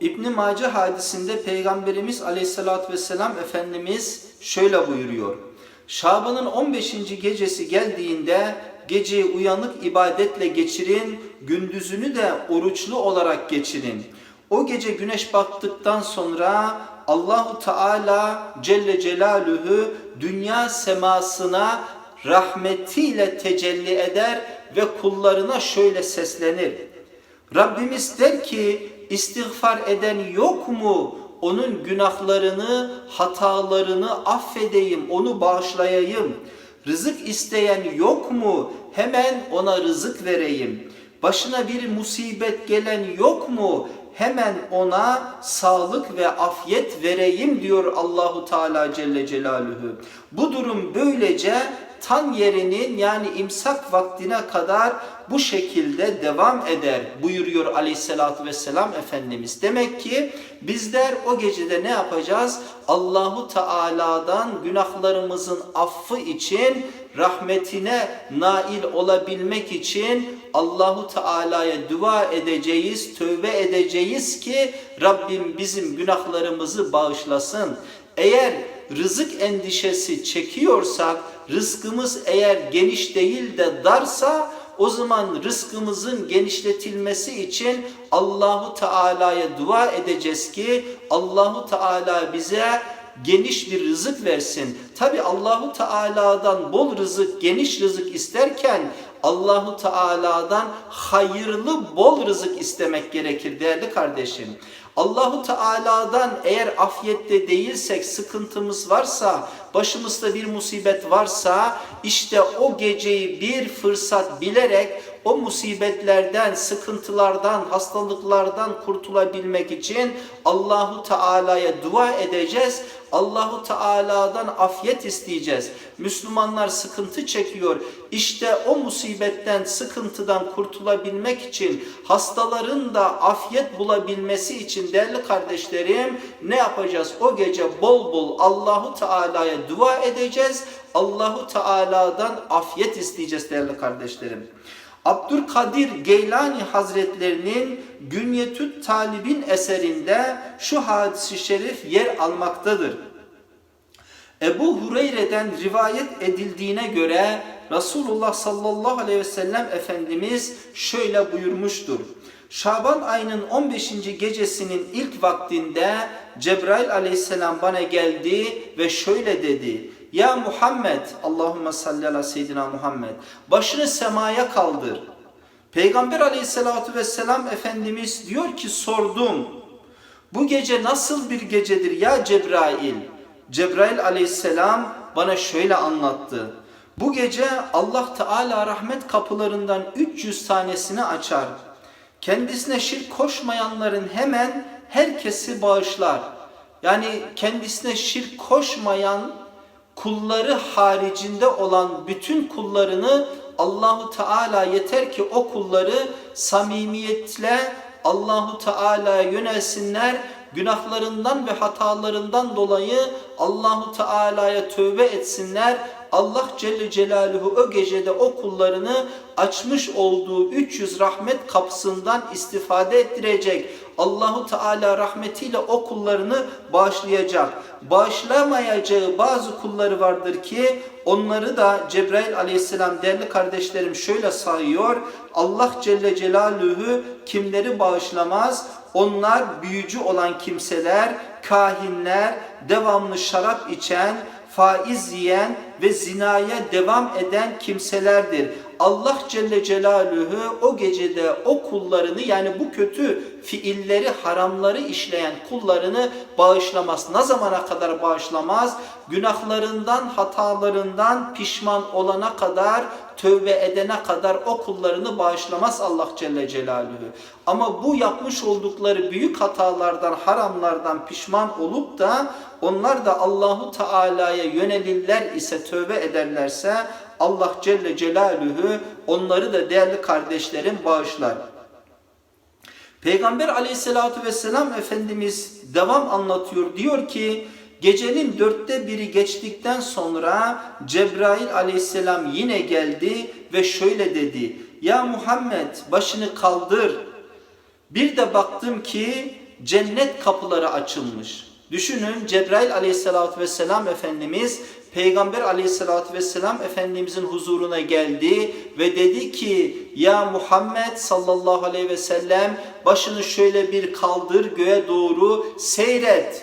İbn Mace hadisinde Peygamberimiz Aleyhisselatü Vesselam Efendimiz şöyle buyuruyor. Şaban'ın 15. gecesi geldiğinde geceyi uyanık ibadetle geçirin, gündüzünü de oruçlu olarak geçirin. O gece güneş battıktan sonra Allahu Teala Celle Celaluhu dünya semasına rahmetiyle tecelli eder ve kullarına şöyle seslenir. Rabbimiz der ki istiğfar eden yok mu? Onun günahlarını, hatalarını affedeyim, onu bağışlayayım. Rızık isteyen yok mu? Hemen ona rızık vereyim. Başına bir musibet gelen yok mu? Hemen ona sağlık ve afiyet vereyim diyor Allahu Teala Celle Celaluhu. Bu durum böylece tan yerinin yani imsak vaktine kadar bu şekilde devam eder buyuruyor aleyhissalatü vesselam Efendimiz. Demek ki bizler o gecede ne yapacağız? Allahu Teala'dan günahlarımızın affı için rahmetine nail olabilmek için Allahu Teala'ya dua edeceğiz, tövbe edeceğiz ki Rabbim bizim günahlarımızı bağışlasın. Eğer rızık endişesi çekiyorsak, rızkımız eğer geniş değil de darsa o zaman rızkımızın genişletilmesi için Allahu Teala'ya dua edeceğiz ki Allahu Teala bize geniş bir rızık versin. Tabi Allahu Teala'dan bol rızık, geniş rızık isterken Allahu Teala'dan hayırlı bol rızık istemek gerekir değerli kardeşim. Allahu Teala'dan eğer afiyette değilsek, sıkıntımız varsa, başımızda bir musibet varsa işte o geceyi bir fırsat bilerek o musibetlerden, sıkıntılardan, hastalıklardan kurtulabilmek için Allahu Teala'ya dua edeceğiz. Allahu Teala'dan afiyet isteyeceğiz. Müslümanlar sıkıntı çekiyor. İşte o musibetten, sıkıntıdan kurtulabilmek için, hastaların da afiyet bulabilmesi için değerli kardeşlerim ne yapacağız? O gece bol bol Allahu Teala'ya dua edeceğiz. Allahu Teala'dan afiyet isteyeceğiz değerli kardeşlerim. Abdülkadir Geylani Hazretlerinin Günyetüt Talib'in eserinde şu hadisi şerif yer almaktadır. Ebu Hureyre'den rivayet edildiğine göre Resulullah sallallahu aleyhi ve sellem Efendimiz şöyle buyurmuştur. Şaban ayının 15. gecesinin ilk vaktinde Cebrail aleyhisselam bana geldi ve şöyle dedi. Ya Muhammed, Allahümme salli ala seyyidina Muhammed, başını semaya kaldır. Peygamber aleyhissalatu vesselam Efendimiz diyor ki sordum. Bu gece nasıl bir gecedir ya Cebrail? Cebrail aleyhisselam bana şöyle anlattı. Bu gece Allah Teala rahmet kapılarından 300 tanesini açar. Kendisine şirk koşmayanların hemen herkesi bağışlar. Yani kendisine şirk koşmayan kulları haricinde olan bütün kullarını Allahu Teala yeter ki o kulları samimiyetle Allahu Teala'ya yönelsinler. Günahlarından ve hatalarından dolayı Allahu Teala'ya tövbe etsinler. Allah Celle Celaluhu o gecede o kullarını açmış olduğu 300 rahmet kapısından istifade ettirecek. Allahu Teala rahmetiyle o kullarını bağışlayacak. Bağışlamayacağı bazı kulları vardır ki onları da Cebrail aleyhisselam değerli kardeşlerim şöyle sayıyor. Allah Celle Celaluhu kimleri bağışlamaz? Onlar büyücü olan kimseler, kahinler, devamlı şarap içen, faiz yiyen ve zinaya devam eden kimselerdir. Allah Celle Celaluhu o gecede o kullarını yani bu kötü fiilleri, haramları işleyen kullarını bağışlamaz. Ne zamana kadar bağışlamaz? Günahlarından, hatalarından pişman olana kadar, tövbe edene kadar o kullarını bağışlamaz Allah Celle Celaluhu. Ama bu yapmış oldukları büyük hatalardan, haramlardan pişman olup da onlar da Allahu Teala'ya yönelirler ise tövbe ederlerse Allah Celle Celaluhu onları da değerli kardeşlerim bağışlar. Peygamber aleyhissalatü vesselam Efendimiz devam anlatıyor. Diyor ki gecenin dörtte biri geçtikten sonra Cebrail aleyhisselam yine geldi ve şöyle dedi. Ya Muhammed başını kaldır. Bir de baktım ki cennet kapıları açılmış. Düşünün Cebrail aleyhissalatü vesselam Efendimiz Peygamber aleyhissalatü vesselam Efendimizin huzuruna geldi ve dedi ki ya Muhammed sallallahu aleyhi ve sellem başını şöyle bir kaldır göğe doğru seyret.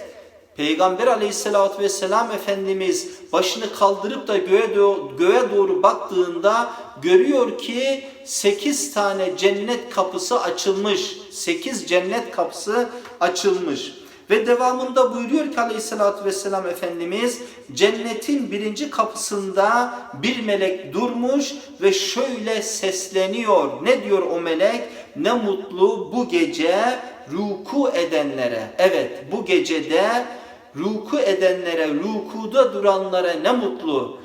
Peygamber aleyhissalatü vesselam Efendimiz başını kaldırıp da göğe, do- göğe doğru baktığında görüyor ki 8 tane cennet kapısı açılmış. 8 cennet kapısı açılmış. Ve devamında buyuruyor ki aleyhissalatü vesselam Efendimiz cennetin birinci kapısında bir melek durmuş ve şöyle sesleniyor. Ne diyor o melek? Ne mutlu bu gece ruku edenlere. Evet bu gecede ruku edenlere, rukuda duranlara ne mutlu.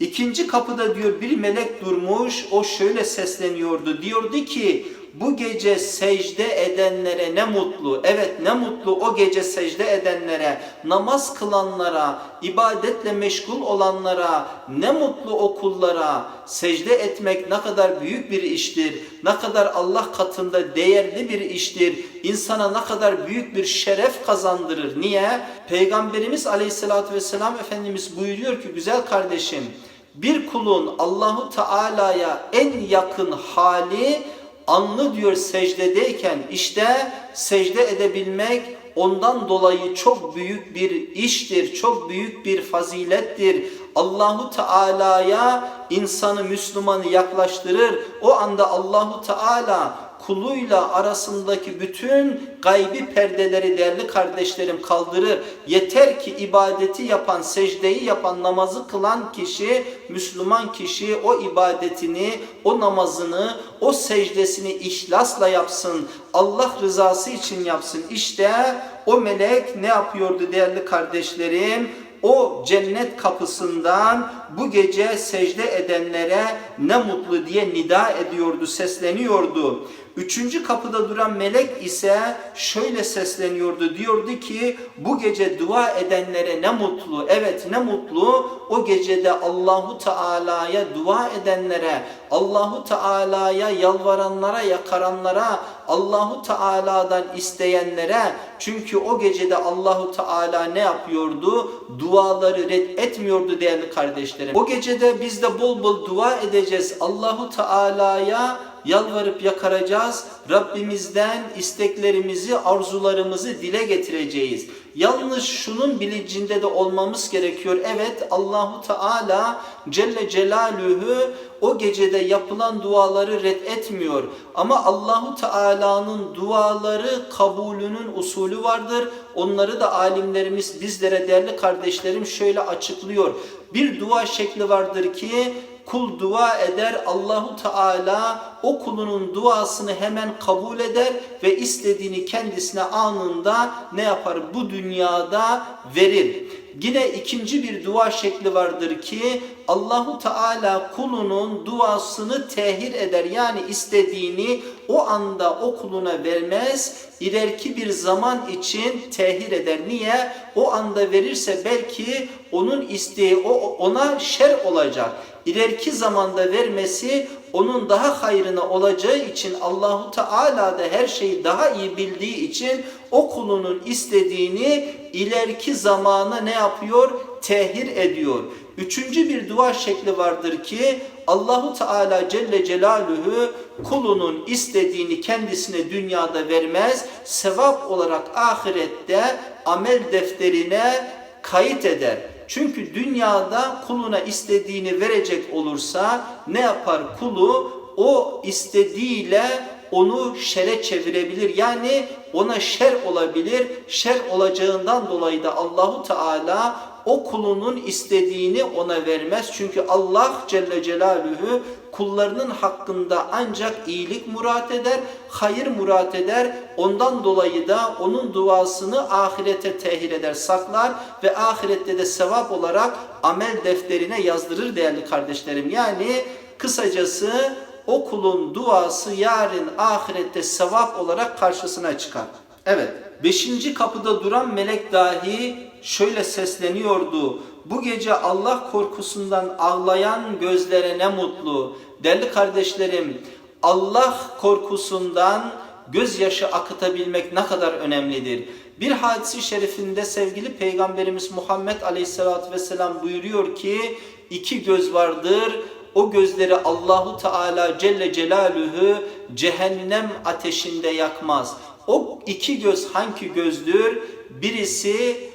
İkinci kapıda diyor bir melek durmuş, o şöyle sesleniyordu. Diyordu ki bu gece secde edenlere ne mutlu. Evet ne mutlu o gece secde edenlere, namaz kılanlara, ibadetle meşgul olanlara, ne mutlu o kullara. Secde etmek ne kadar büyük bir iştir. Ne kadar Allah katında değerli bir iştir. İnsana ne kadar büyük bir şeref kazandırır. Niye? Peygamberimiz Aleyhisselatü Vesselam Efendimiz buyuruyor ki güzel kardeşim bir kulun Allahu Teala'ya en yakın hali anlı diyor secdedeyken işte secde edebilmek ondan dolayı çok büyük bir iştir, çok büyük bir fazilettir. Allahu Teala'ya insanı Müslümanı yaklaştırır. O anda Allahu Teala kuluyla arasındaki bütün gaybi perdeleri değerli kardeşlerim kaldırır. Yeter ki ibadeti yapan, secdeyi yapan, namazı kılan kişi, Müslüman kişi o ibadetini, o namazını, o secdesini ihlasla yapsın. Allah rızası için yapsın. İşte o melek ne yapıyordu değerli kardeşlerim? o cennet kapısından bu gece secde edenlere ne mutlu diye nida ediyordu, sesleniyordu. Üçüncü kapıda duran melek ise şöyle sesleniyordu. Diyordu ki bu gece dua edenlere ne mutlu. Evet ne mutlu o gecede Allahu Teala'ya dua edenlere, Allahu Teala'ya yalvaranlara, yakaranlara, Allahu Teala'dan isteyenlere. Çünkü o gecede Allahu Teala ne yapıyordu? Duaları red etmiyordu değerli kardeşlerim. O gecede biz de bol bol dua edeceğiz. Allahu Teala'ya yalvarıp yakaracağız. Rabbimizden isteklerimizi, arzularımızı dile getireceğiz. Yalnız şunun bilincinde de olmamız gerekiyor. Evet Allahu Teala Celle Celaluhu o gecede yapılan duaları red etmiyor. Ama Allahu Teala'nın duaları kabulünün usulü vardır. Onları da alimlerimiz bizlere değerli kardeşlerim şöyle açıklıyor. Bir dua şekli vardır ki kul dua eder Allahu Teala o kulunun duasını hemen kabul eder ve istediğini kendisine anında ne yapar bu dünyada verir. Yine ikinci bir dua şekli vardır ki Allahu Teala kulunun duasını tehir eder. Yani istediğini o anda o kuluna vermez. İleriki bir zaman için tehir eder. Niye? O anda verirse belki onun isteği ona şer olacak. İleriki zamanda vermesi onun daha hayrına olacağı için Allahu Teala da her şeyi daha iyi bildiği için o kulunun istediğini ileriki zamana ne yapıyor? Tehir ediyor. Üçüncü bir dua şekli vardır ki Allahu Teala Celle Celaluhu kulunun istediğini kendisine dünyada vermez. Sevap olarak ahirette amel defterine kayıt eder. Çünkü dünyada kuluna istediğini verecek olursa ne yapar kulu? O istediğiyle onu şere çevirebilir. Yani ona şer olabilir. Şer olacağından dolayı da Allahu Teala o kulunun istediğini ona vermez. Çünkü Allah Celle Celaluhu kullarının hakkında ancak iyilik murat eder, hayır murat eder. Ondan dolayı da onun duasını ahirete tehir eder, saklar ve ahirette de sevap olarak amel defterine yazdırır değerli kardeşlerim. Yani kısacası o kulun duası yarın ahirette sevap olarak karşısına çıkar. Evet, beşinci kapıda duran melek dahi şöyle sesleniyordu. Bu gece Allah korkusundan ağlayan gözlere ne mutlu. Değerli kardeşlerim, Allah korkusundan gözyaşı akıtabilmek ne kadar önemlidir. Bir hadisi şerifinde sevgili Peygamberimiz Muhammed Aleyhisselatü Vesselam buyuruyor ki iki göz vardır. O gözleri Allahu Teala Celle Celaluhu cehennem ateşinde yakmaz. O iki göz hangi gözdür? Birisi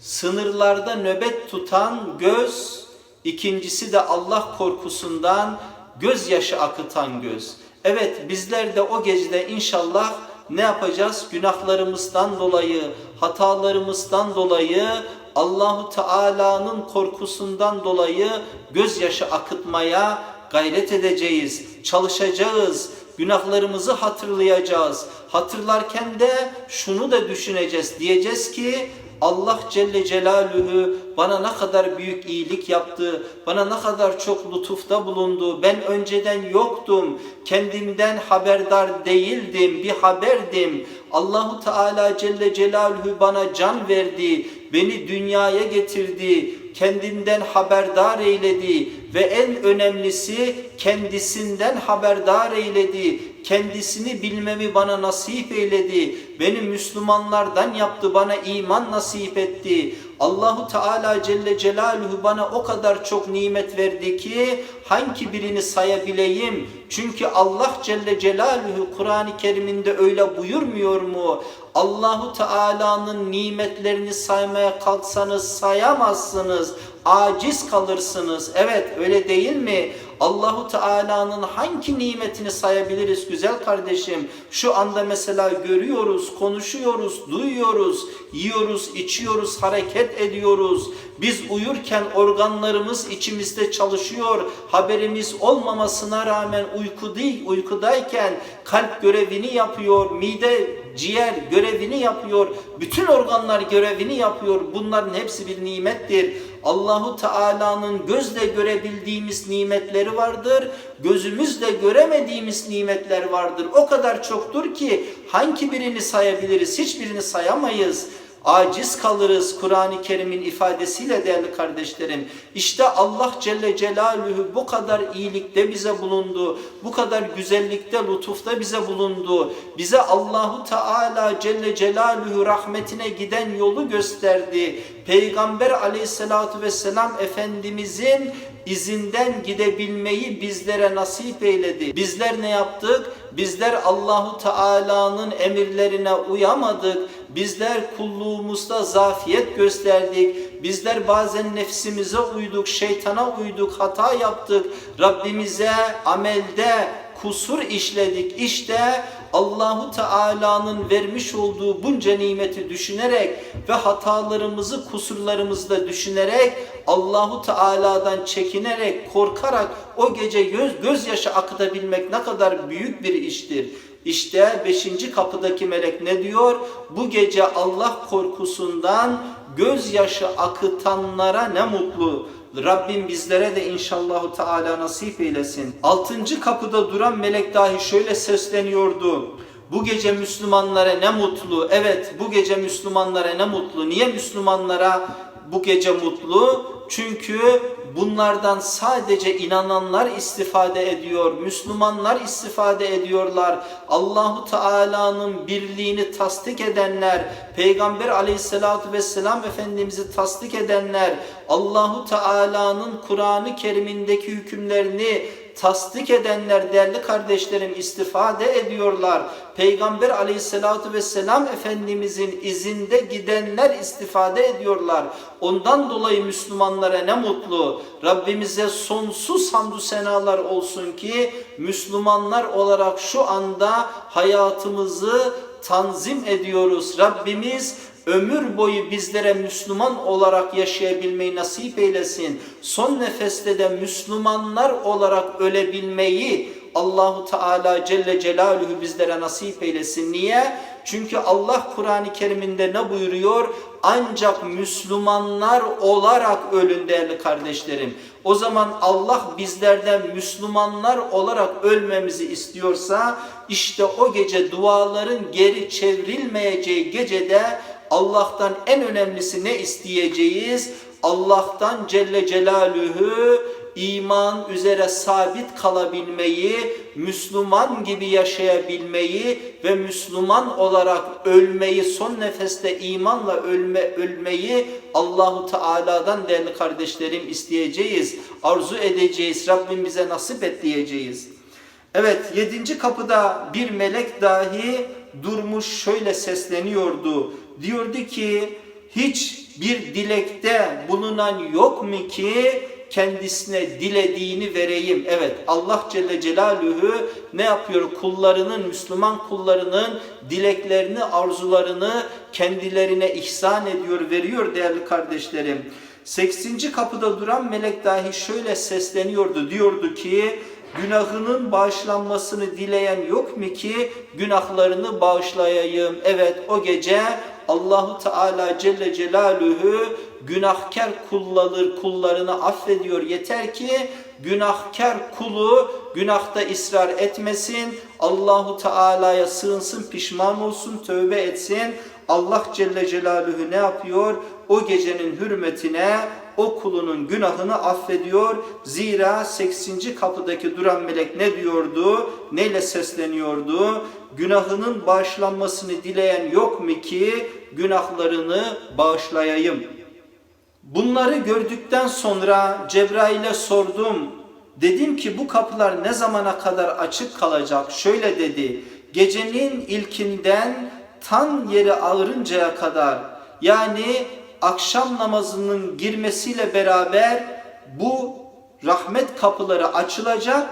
sınırlarda nöbet tutan göz, ikincisi de Allah korkusundan gözyaşı akıtan göz. Evet bizler de o gecede inşallah ne yapacağız? Günahlarımızdan dolayı, hatalarımızdan dolayı, Allahu Teala'nın korkusundan dolayı gözyaşı akıtmaya gayret edeceğiz, çalışacağız, günahlarımızı hatırlayacağız. Hatırlarken de şunu da düşüneceğiz. Diyeceğiz ki Allah Celle Celaluhu bana ne kadar büyük iyilik yaptı, bana ne kadar çok lütufta bulundu. Ben önceden yoktum, kendimden haberdar değildim, bir haberdim. Allahu Teala Celle Celaluhu bana can verdi, beni dünyaya getirdi, kendinden haberdar eyledi ve en önemlisi kendisinden haberdar eyledi. Kendisini bilmemi bana nasip eyledi. Beni Müslümanlardan yaptı, bana iman nasip etti. Allahu Teala Celle Celaluhu bana o kadar çok nimet verdi ki hangi birini sayabileyim? Çünkü Allah Celle Celaluhu Kur'an-ı Kerim'inde öyle buyurmuyor mu? Allahu Teala'nın nimetlerini saymaya kalksanız sayamazsınız. Aciz kalırsınız. Evet öyle değil mi? Allahu Teala'nın hangi nimetini sayabiliriz güzel kardeşim? Şu anda mesela görüyoruz, konuşuyoruz, duyuyoruz, yiyoruz, içiyoruz, hareket ediyoruz. Biz uyurken organlarımız içimizde çalışıyor. Haberimiz olmamasına rağmen uyku değil, uykudayken kalp görevini yapıyor, mide, ciğer görevini yapıyor. Bütün organlar görevini yapıyor. Bunların hepsi bir nimettir. Allahu Teala'nın gözle görebildiğimiz nimetleri vardır. Gözümüzle göremediğimiz nimetler vardır. O kadar çoktur ki hangi birini sayabiliriz? Hiçbirini sayamayız aciz kalırız Kur'an-ı Kerim'in ifadesiyle değerli kardeşlerim. İşte Allah Celle Celaluhu bu kadar iyilikte bize bulundu. Bu kadar güzellikte, lütufta bize bulundu. Bize Allahu Teala Celle Celaluhu rahmetine giden yolu gösterdi. Peygamber aleyhissalatu vesselam Efendimizin izinden gidebilmeyi bizlere nasip eyledi. Bizler ne yaptık? Bizler Allahu Teala'nın emirlerine uyamadık. Bizler kulluğumuzda zafiyet gösterdik. Bizler bazen nefsimize uyduk, şeytana uyduk, hata yaptık. Rabbimize amelde kusur işledik. İşte Allahu Teala'nın vermiş olduğu bunca nimeti düşünerek ve hatalarımızı, kusurlarımızı da düşünerek Allahu Teala'dan çekinerek, korkarak o gece göz gözyaşı akıtabilmek ne kadar büyük bir iştir. İşte beşinci kapıdaki melek ne diyor? Bu gece Allah korkusundan gözyaşı akıtanlara ne mutlu. Rabbim bizlere de inşallahu teala nasip eylesin. Altıncı kapıda duran melek dahi şöyle sesleniyordu. Bu gece Müslümanlara ne mutlu. Evet bu gece Müslümanlara ne mutlu. Niye Müslümanlara bu gece mutlu? Çünkü bunlardan sadece inananlar istifade ediyor. Müslümanlar istifade ediyorlar. Allahu Teala'nın birliğini tasdik edenler, Peygamber Aleyhisselatü vesselam Efendimiz'i tasdik edenler, Allahu Teala'nın Kur'an-ı Kerim'indeki hükümlerini tasdik edenler değerli kardeşlerim istifade ediyorlar. Peygamber aleyhissalatu vesselam Efendimizin izinde gidenler istifade ediyorlar. Ondan dolayı Müslümanlara ne mutlu. Rabbimize sonsuz hamdü senalar olsun ki Müslümanlar olarak şu anda hayatımızı tanzim ediyoruz. Rabbimiz ömür boyu bizlere Müslüman olarak yaşayabilmeyi nasip eylesin. Son nefeste de Müslümanlar olarak ölebilmeyi Allahu Teala Celle Celaluhu bizlere nasip eylesin. Niye? Çünkü Allah Kur'an-ı Kerim'inde ne buyuruyor? Ancak Müslümanlar olarak ölün değerli kardeşlerim. O zaman Allah bizlerden Müslümanlar olarak ölmemizi istiyorsa işte o gece duaların geri çevrilmeyeceği gecede Allah'tan en önemlisi ne isteyeceğiz? Allah'tan Celle Celaluhu iman üzere sabit kalabilmeyi, Müslüman gibi yaşayabilmeyi ve Müslüman olarak ölmeyi, son nefeste imanla ölme, ölmeyi Allahu Teala'dan değerli kardeşlerim isteyeceğiz. Arzu edeceğiz. Rabbim bize nasip et diyeceğiz. Evet yedinci kapıda bir melek dahi durmuş şöyle sesleniyordu. Diyordu ki hiç bir dilekte bulunan yok mu ki kendisine dilediğini vereyim. Evet Allah Celle Celaluhu ne yapıyor? Kullarının, Müslüman kullarının dileklerini, arzularını kendilerine ihsan ediyor, veriyor değerli kardeşlerim. 80. kapıda duran melek dahi şöyle sesleniyordu. Diyordu ki günahının bağışlanmasını dileyen yok mu ki günahlarını bağışlayayım? Evet o gece Allahu Teala Celle Celaluhu günahkar kullanır kullarını affediyor. Yeter ki günahkar kulu günahta ısrar etmesin. Allahu Teala'ya sığınsın, pişman olsun, tövbe etsin. Allah Celle Celaluhu ne yapıyor? O gecenin hürmetine o kulunun günahını affediyor. Zira 80. kapıdaki duran melek ne diyordu? Neyle sesleniyordu? Günahının bağışlanmasını dileyen yok mu ki günahlarını bağışlayayım? Bunları gördükten sonra Cebrail'e sordum. Dedim ki bu kapılar ne zamana kadar açık kalacak? Şöyle dedi. Gecenin ilkinden tan yeri ağırıncaya kadar yani akşam namazının girmesiyle beraber bu rahmet kapıları açılacak.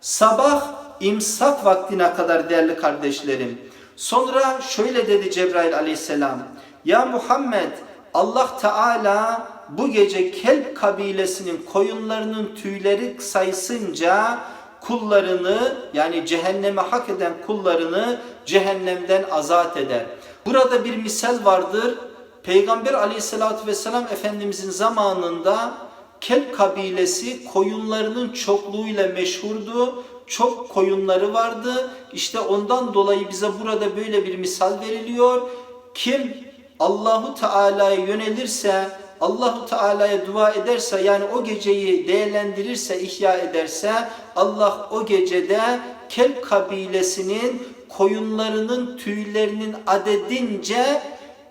Sabah imsak vaktine kadar değerli kardeşlerim. Sonra şöyle dedi Cebrail aleyhisselam. Ya Muhammed Allah Teala bu gece Kelp kabilesinin koyunlarının tüyleri sayısınca kullarını yani cehenneme hak eden kullarını cehennemden azat eder. Burada bir misal vardır. Peygamber aleyhissalatü vesselam Efendimizin zamanında Kelp kabilesi koyunlarının çokluğuyla meşhurdu. Çok koyunları vardı. İşte ondan dolayı bize burada böyle bir misal veriliyor. Kim Allahu Teala'ya yönelirse, Allahu Teala'ya dua ederse yani o geceyi değerlendirirse, ihya ederse Allah o gecede Kelp kabilesinin koyunlarının tüylerinin adedince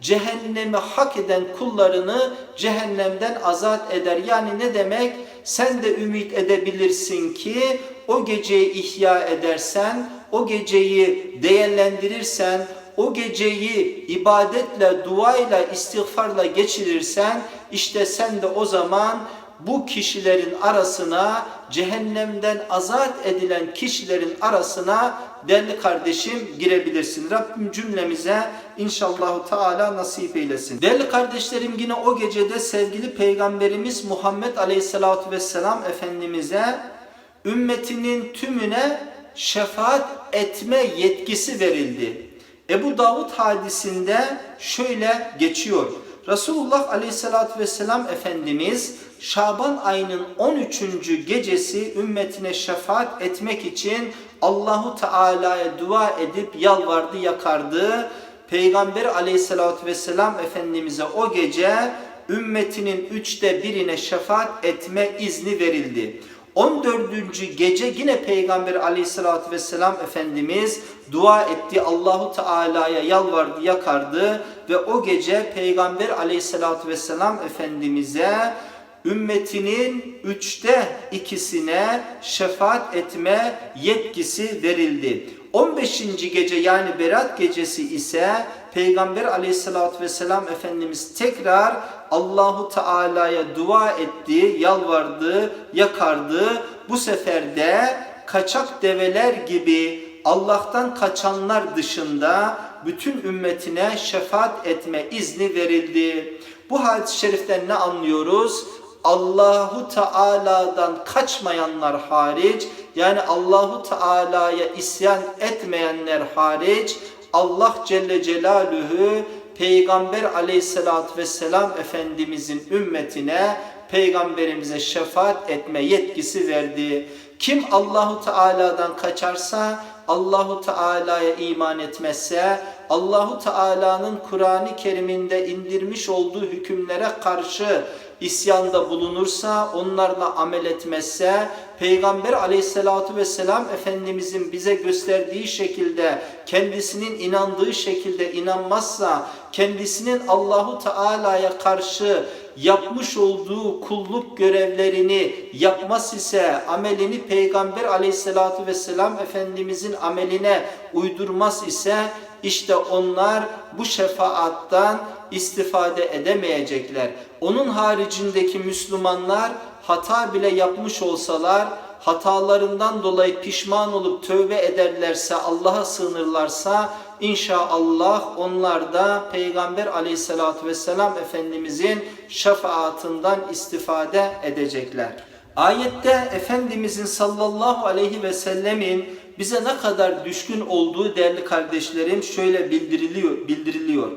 cehennemi hak eden kullarını cehennemden azat eder. Yani ne demek? Sen de ümit edebilirsin ki o geceyi ihya edersen, o geceyi değerlendirirsen, o geceyi ibadetle, duayla, istiğfarla geçirirsen işte sen de o zaman bu kişilerin arasına cehennemden azat edilen kişilerin arasına değerli kardeşim girebilirsin. Rabbim cümlemize inşallahu teala nasip eylesin. Değerli kardeşlerim yine o gecede sevgili peygamberimiz Muhammed aleyhissalatu vesselam Efendimiz'e ümmetinin tümüne şefaat etme yetkisi verildi. Ebu Davud hadisinde şöyle geçiyor. Resulullah Aleyhisselatü Vesselam Efendimiz Şaban ayının 13. gecesi ümmetine şefaat etmek için Allahu Teala'ya dua edip yalvardı, yakardı. Peygamber Aleyhisselatü Vesselam Efendimiz'e o gece ümmetinin üçte birine şefaat etme izni verildi. 14. gece yine Peygamber aleyhissalatü vesselam Efendimiz dua etti. Allahu Teala'ya yalvardı, yakardı ve o gece Peygamber aleyhissalatü vesselam Efendimiz'e ümmetinin üçte ikisine şefaat etme yetkisi verildi. 15. gece yani Berat gecesi ise Peygamber aleyhissalatü vesselam Efendimiz tekrar Allahu Teala'ya dua etti, yalvardı, yakardı. Bu sefer de kaçak develer gibi Allah'tan kaçanlar dışında bütün ümmetine şefaat etme izni verildi. Bu hadis-i şeriften ne anlıyoruz? Allahu Teala'dan kaçmayanlar hariç yani Allahu Teala'ya isyan etmeyenler hariç Allah Celle Celaluhu Peygamber aleyhissalatü vesselam Efendimizin ümmetine peygamberimize şefaat etme yetkisi verdi. Kim Allahu Teala'dan kaçarsa Allahu Teala'ya iman etmezse Allahu Teala'nın Kur'an-ı Kerim'inde indirmiş olduğu hükümlere karşı isyanda bulunursa, onlarla amel etmezse, Peygamber aleyhissalatu vesselam Efendimizin bize gösterdiği şekilde, kendisinin inandığı şekilde inanmazsa, kendisinin Allahu Teala'ya karşı yapmış olduğu kulluk görevlerini yapmaz ise, amelini Peygamber aleyhissalatu vesselam Efendimizin ameline uydurmaz ise, işte onlar bu şefaattan istifade edemeyecekler. Onun haricindeki Müslümanlar hata bile yapmış olsalar hatalarından dolayı pişman olup tövbe ederlerse Allah'a sığınırlarsa inşallah onlar da Peygamber aleyhissalatü vesselam Efendimizin şefaatından istifade edecekler. Ayette Efendimizin sallallahu aleyhi ve sellemin bize ne kadar düşkün olduğu değerli kardeşlerim şöyle bildiriliyor. bildiriliyor.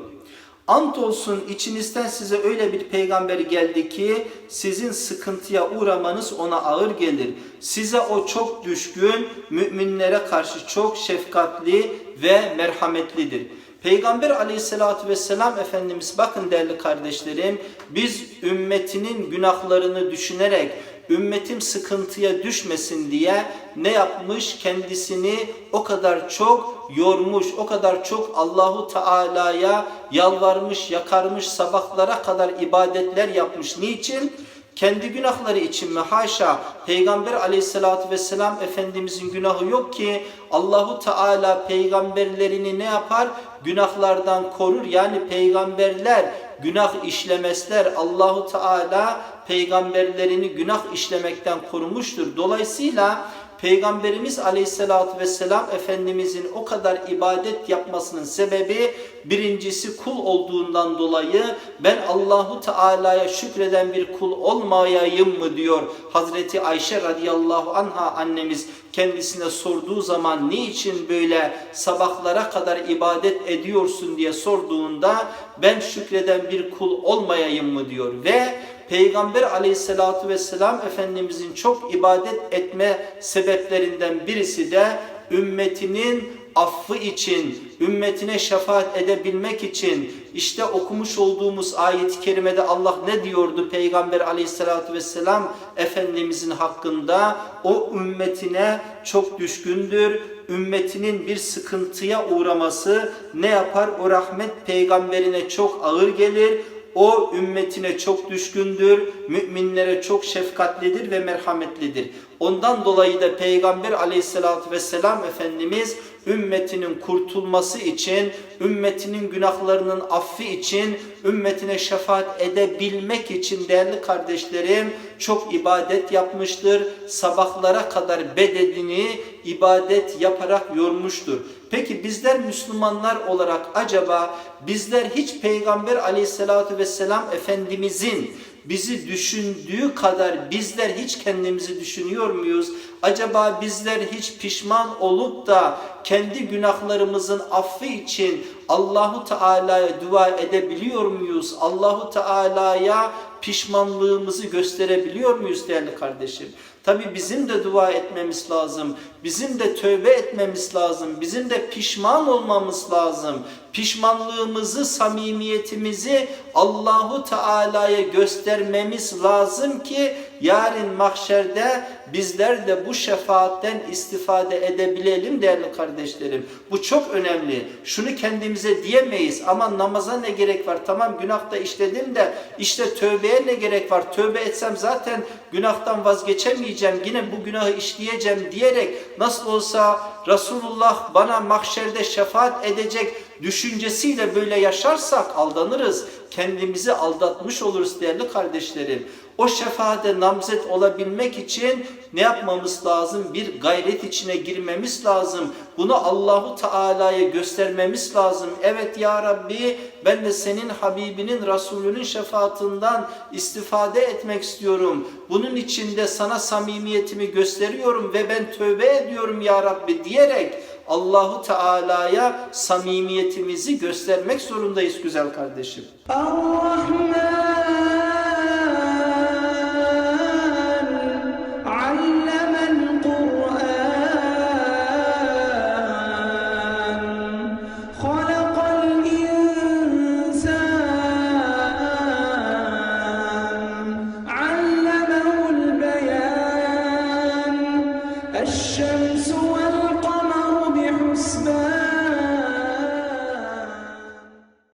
Ant olsun içinizden size öyle bir peygamber geldi ki sizin sıkıntıya uğramanız ona ağır gelir. Size o çok düşkün, müminlere karşı çok şefkatli ve merhametlidir. Peygamber aleyhissalatü vesselam Efendimiz bakın değerli kardeşlerim biz ümmetinin günahlarını düşünerek ümmetim sıkıntıya düşmesin diye ne yapmış? Kendisini o kadar çok yormuş, o kadar çok Allahu Teala'ya yalvarmış, yakarmış, sabahlara kadar ibadetler yapmış. Niçin? Kendi günahları için mi? Haşa. Peygamber aleyhissalatü vesselam Efendimizin günahı yok ki Allahu Teala peygamberlerini ne yapar? Günahlardan korur. Yani peygamberler günah işlemezler. Allahu Teala peygamberlerini günah işlemekten korumuştur. Dolayısıyla Peygamberimiz Aleyhisselatü Vesselam Efendimizin o kadar ibadet yapmasının sebebi birincisi kul olduğundan dolayı ben Allahu Teala'ya şükreden bir kul olmayayım mı diyor Hazreti Ayşe radıyallahu anha annemiz kendisine sorduğu zaman niçin böyle sabahlara kadar ibadet ediyorsun diye sorduğunda ben şükreden bir kul olmayayım mı diyor ve Peygamber aleyhissalatu vesselam Efendimizin çok ibadet etme sebeplerinden birisi de ümmetinin affı için, ümmetine şefaat edebilmek için işte okumuş olduğumuz ayet-i kerimede Allah ne diyordu Peygamber aleyhissalatü vesselam Efendimizin hakkında? O ümmetine çok düşkündür. Ümmetinin bir sıkıntıya uğraması ne yapar? O rahmet peygamberine çok ağır gelir. O ümmetine çok düşkündür, müminlere çok şefkatlidir ve merhametlidir. Ondan dolayı da Peygamber aleyhissalatü vesselam Efendimiz ümmetinin kurtulması için, ümmetinin günahlarının affi için, ümmetine şefaat edebilmek için değerli kardeşlerim çok ibadet yapmıştır. Sabahlara kadar bedenini ibadet yaparak yormuştur. Peki bizler Müslümanlar olarak acaba bizler hiç Peygamber aleyhissalatü vesselam Efendimizin bizi düşündüğü kadar bizler hiç kendimizi düşünüyor muyuz? Acaba bizler hiç pişman olup da kendi günahlarımızın affı için Allahu Teala'ya dua edebiliyor muyuz? Allahu Teala'ya pişmanlığımızı gösterebiliyor muyuz değerli kardeşim? Tabi bizim de dua etmemiz lazım. Bizim de tövbe etmemiz lazım. Bizim de pişman olmamız lazım. Pişmanlığımızı, samimiyetimizi Allahu Teala'ya göstermemiz lazım ki yarın mahşerde bizler de bu şefaatten istifade edebilelim değerli kardeşlerim. Bu çok önemli. Şunu kendimize diyemeyiz ama namaza ne gerek var? Tamam günahta işledim de işte tövbeye ne gerek var? Tövbe etsem zaten günahtan vazgeçemeyeceğim. Yine bu günahı işleyeceğim diyerek nasıl olsa Resulullah bana mahşerde şefaat edecek düşüncesiyle böyle yaşarsak aldanırız. Kendimizi aldatmış oluruz değerli kardeşlerim. O şefaate namzet olabilmek için ne yapmamız lazım? Bir gayret içine girmemiz lazım. Bunu Allahu Teala'ya göstermemiz lazım. Evet ya Rabbi ben de senin Habibinin Resulünün şefaatinden istifade etmek istiyorum. Bunun için de sana samimiyetimi gösteriyorum ve ben tövbe ediyorum ya Rabbi diyerek Allahu Teala'ya samimiyetimizi göstermek zorundayız güzel kardeşim. Allah'ım